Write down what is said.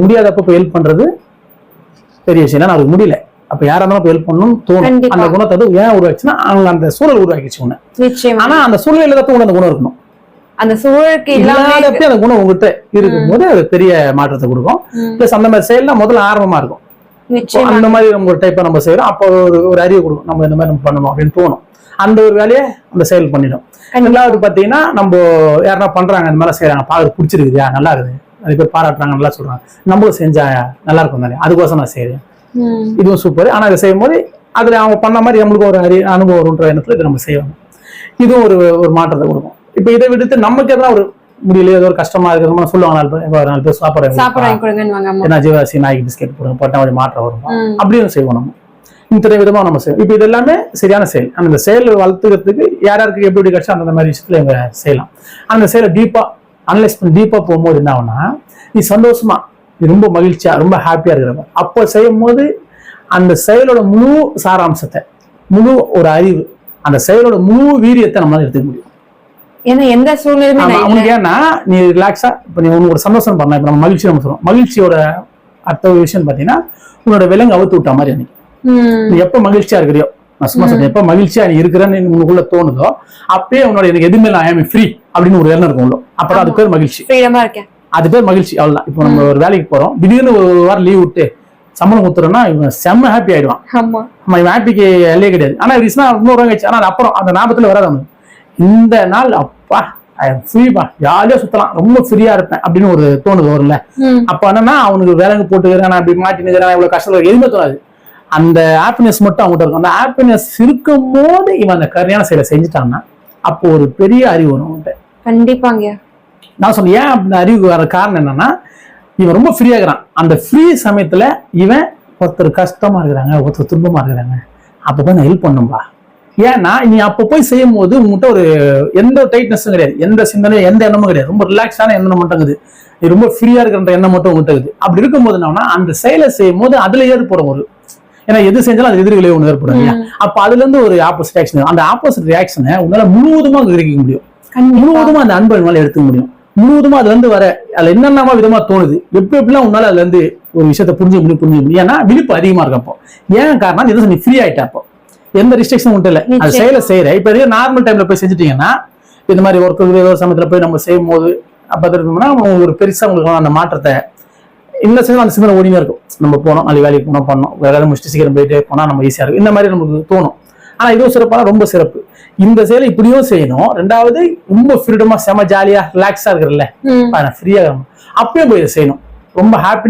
முடியாதப்ப போய் ஹெல்ப் பண்றது பெரிய விஷயம் அவருக்கு முடியல. அப்ப யாரா இருந்தாலும் ஹெல்ப் பண்ணணும்னு தோணும். அந்த குணத்தை வந்து ஏன் உருவாச்சுன்னா அவங்க அந்த சூழல் உருவாக்கிச்சு நிச்சயமா. ஆனா அந்த சூழ்நிலையில தான் உனக்கு அந்த குணம் இருக்கணும். அந்த சூழலுக்கு இல்லாதப்ப அந்த குணம் உங்ககிட்ட இருக்கும்போது அது பெரிய மாற்றத்தை கொடுக்கும். பிளஸ் அந்த மாதிரி செயல் முதல்ல ஆரம்பமா இருக்கும். இப்போ அந்த மாதிரி நம்ம ஒரு டைப்பா நம்ம செய்யறோம் அப்போ ஒரு ஒரு அறிவு கொடுக்கும். நம்ம இந்த மாதிரி நம்ம பண்ணணும் அப்படின்னு தோணும். அந்த ஒரு வேலையை அந்த செயல் பண்ணிடும். ரெண்டாவது பாத்தீங்கன்னா நம்ம யாருன்னா பண்றாங்க இந்த மாதிரி செய்யறாங்க பாக்குறது பிடிச்சிருக்குதா. நல்லா இருக்குது. அது பேர் பாராட்டுறாங்க நல்லா சொல்றாங்க. நம்மளும் செஞ்சா நல்லா இருக்கும் தானே? அதுக்கோசம் நான் செய்யறேன். இதுவும் சூப்பர் ஆனா இதை செய்யும் போது அதுல அவங்க பண்ண மாதிரி நம்மளுக்கு ஒரு அறி அனுபவம் வருன்ற எண்ணத்துல இதை நம்ம செய்யணும். இதுவும் ஒரு ஒரு மாற்றத்தை கொடுக்கும். இப்போ இதை விடுத்து நமக்கு எதனா ஒரு முடியல ஏதோ ஒரு கஷ்டமா இருக்கிறது சொல்லுவாங்க நாலு பேர் நாலு பேர் சாப்பிட சாப்பாடு ஜீவாசி நாய்க்கு பிஸ்கெட் போடுங்க போட்டா அப்படி மாற்றம் வரும். அப்படியும் செய்வோம் நம்ம. இத்தனை விதமா நம்ம செய்வோம். இப்போ இது எல்லாமே சரியான செயல். அந்த செயல் வளர்த்துக்கிறதுக்கு யார் யாருக்கு எப்படி எப்படி கிடைச்சா அந்த மாதிரி விஷயத்துல இவங்க செய்யலாம். அந்த செயலை டீப்பா அனலைஸ் பண்ணி டீப்பா போகும்போது என்ன ஆகும்னா நீ சந்தோஷமா நீ ரொம்ப மகிழ்ச்சியா ரொம்ப ஹாப்பியா இருக்கிறவங்க அப்போ செய்யும் போது அந்த செயலோட முழு சாராம்சத்தை முழு ஒரு அறிவு அந்த செயலோட முழு வீரியத்தை நம்மளால எடுத்துக்க முடியும். ஏன்னா எந்த சூழ்நிலையுமே நான். அவனுக்கு ஏன்னா நீ ரிலாக்ஸா இப்ப நீ உனக்கு ஒரு சந்தோஷம் பண்ண இப்ப நம்ம மகிழ்ச்சி நம்ம சொல்றோம். மகிழ்ச்சியோட அடுத்த விஷயம் பாத்தீங்கன்னா உன்னோட விலங்கு அவுத்து விட்ட மாதிரி அன்னைக்கு. நீ எப்ப மகிழ்ச்சியா இருக்கிறியோ நான் சும்மா சொல்றேன் எப்ப மகிழ்ச்சியா நீ இருக்கிறேன்னு உனக்குள்ள தோணுதோ அப்பயே உன்னோட எனக்கு எதுவுமே ஐ ஆம் ஃப்ரீ அப்படின்னு ஒரு எண்ணம் இருக்கும் உள்ள. அப்பதான் அது பேர் மகிழ்ச்சி. அது பேர் மகிழ்ச்சி அவ்வளவுதான். இப்போ நம்ம ஒரு வேலைக்கு போறோம். திடீர்னு ஒரு வாரம் லீவ் விட்டு சம்பளம் கொடுத்துறோம்னா இவன் செம்ம ஹாப்பி ஆயிடுவான். ஆமா. இவன் ஹாப்பிக்கு எல்லையே கிடையாது. ஆனா ரீசனா இன்னொரு கழிச்சு ஆனா அப்புறம் அந்த ஞாபகத்துல வராது அவனுக்கு. இந்த நாள் அப்பா ஃப்ரீப்பா ஜாலியா சுத்தலாம். ரொம்ப ஃப்ரீயா இருப்பேன் அப்படின்னு ஒரு தோணுது வரும்ல. அப்ப என்னன்னா அவனுக்கு விலங்கு போட்டுக்கிறேன் அப்படி மாட்டினுக்கிறேன் இவ்வளவு கஷ்டம் எதுவுமே தோணாது. அந்த ஹாப்பினஸ் மட்டும் அவங்ககிட்ட இருக்கும். அந்த ஹாப்பினஸ் இருக்கும் போது இவன் அந்த கரியான செயலை செஞ்சுட்டான்னா அப்போ ஒரு பெரிய அறிவு வரும் அவன்கிட்ட. கண்டிப்பாங்க. நான் சொன்னேன் ஏன் அந்த அறிவு வர காரணம் என்னன்னா இவன் ரொம்ப ஃப்ரீயா இருக்கிறான். அந்த ஃப்ரீ சமயத்துல இவன் ஒருத்தர் கஷ்டமா இருக்கிறாங்க ஒருத்தர் துன்பமா இருக்கிறாங்க. அப்ப போய் நான் ஹெல்ப் பண்ணும்பா. ஏன்னா நீ அப்ப போய் செய்யும் போது உங்ககிட்ட ஒரு எந்த டைட்னஸும் கிடையாது. எந்த சிந்தனையும் எந்த எண்ணமும் கிடையாது. ரொம்ப ரிலாக்ஸான எண்ணம் மட்டும் நீ ரொம்ப ஃப்ரீயா இருக்கிற எண்ணம் மட்டும் உங்ககிட்ட இருக்குது. அப்படி இருக்கும்போது என்னன்னா அந்த செயலை செய்யும் போது அதுல ஏற்படும் ஒரு ஏன்னா எது செஞ்சாலும் அது எதிர்களை ஒன்று ஏற்படும் இல்லையா அப்ப அதுல இருந்து ஒரு ஆப்போசிட் ரியாக்ஷன் அந்த ஆப்போசிட் ரியாக்ஷனை உன்னால முழுவதுமா கிரகிக்க முடியும். முழுவதுமா அந்த அன்பை உன்னால எடுத்துக்க முடியும். முழுவதுமா அதுல இருந்து வர அதுல என்னென்னமா விதமா தோணுது எப்படி எப்படிலாம் உன்னால அதுல இருந்து ஒரு விஷயத்தை புரிஞ்சுக்க முடியும் புரிஞ்சுக்க முடியும் ஏன்னா விழிப்பு அதிகமா இருக்கும் அப்போ. ஏன் காரணம் எதுவும் நீ ஃப்ரீ ஆயிட்ட அப்போ. எந்த ரிஸ்ட்ரிக்ஷன் உண்டு இல்ல. அது. செயலை செய்யற. இப்ப இதே நார்மல் டைம்ல போய் செஞ்சுட்டீங்கன்னா இந்த மாதிரி ஒர்க்கு ஏதோ சமயத்துல போய் நம்ம செய்யும் போது அப்ப அது இருக்கணும்னா ஒரு பெருசா உங்களுக்கு அந்த மாற்றத்தை இந்த சைடு அந்த சிந்தனை ஓடினே இருக்கும். நம்ம போனோம் நாளைக்கு வேலைக்கு போனோம் பண்ணோம். வேற ஏதாவது முடிச்சுட்டு சீக்கிரம் போயிட்டு போனா நம்ம ஈஸியா இருக்கும். இந்த மாதிரி நமக்கு தோணும். ஆனா இதுவும் சிறப்பான ரொம்ப சிறப்பு. இந்த செயலை இப்படியும் செய்யணும். ரெண்டாவது ரொம்ப ஃப்ரீடமா செம ஜாலியா ரிலாக்ஸா இருக்கிறல்ல. ஃப்ரீயா அப்பயும் போய் இதை செய்யணும். ரொம்ப ஹாப்பி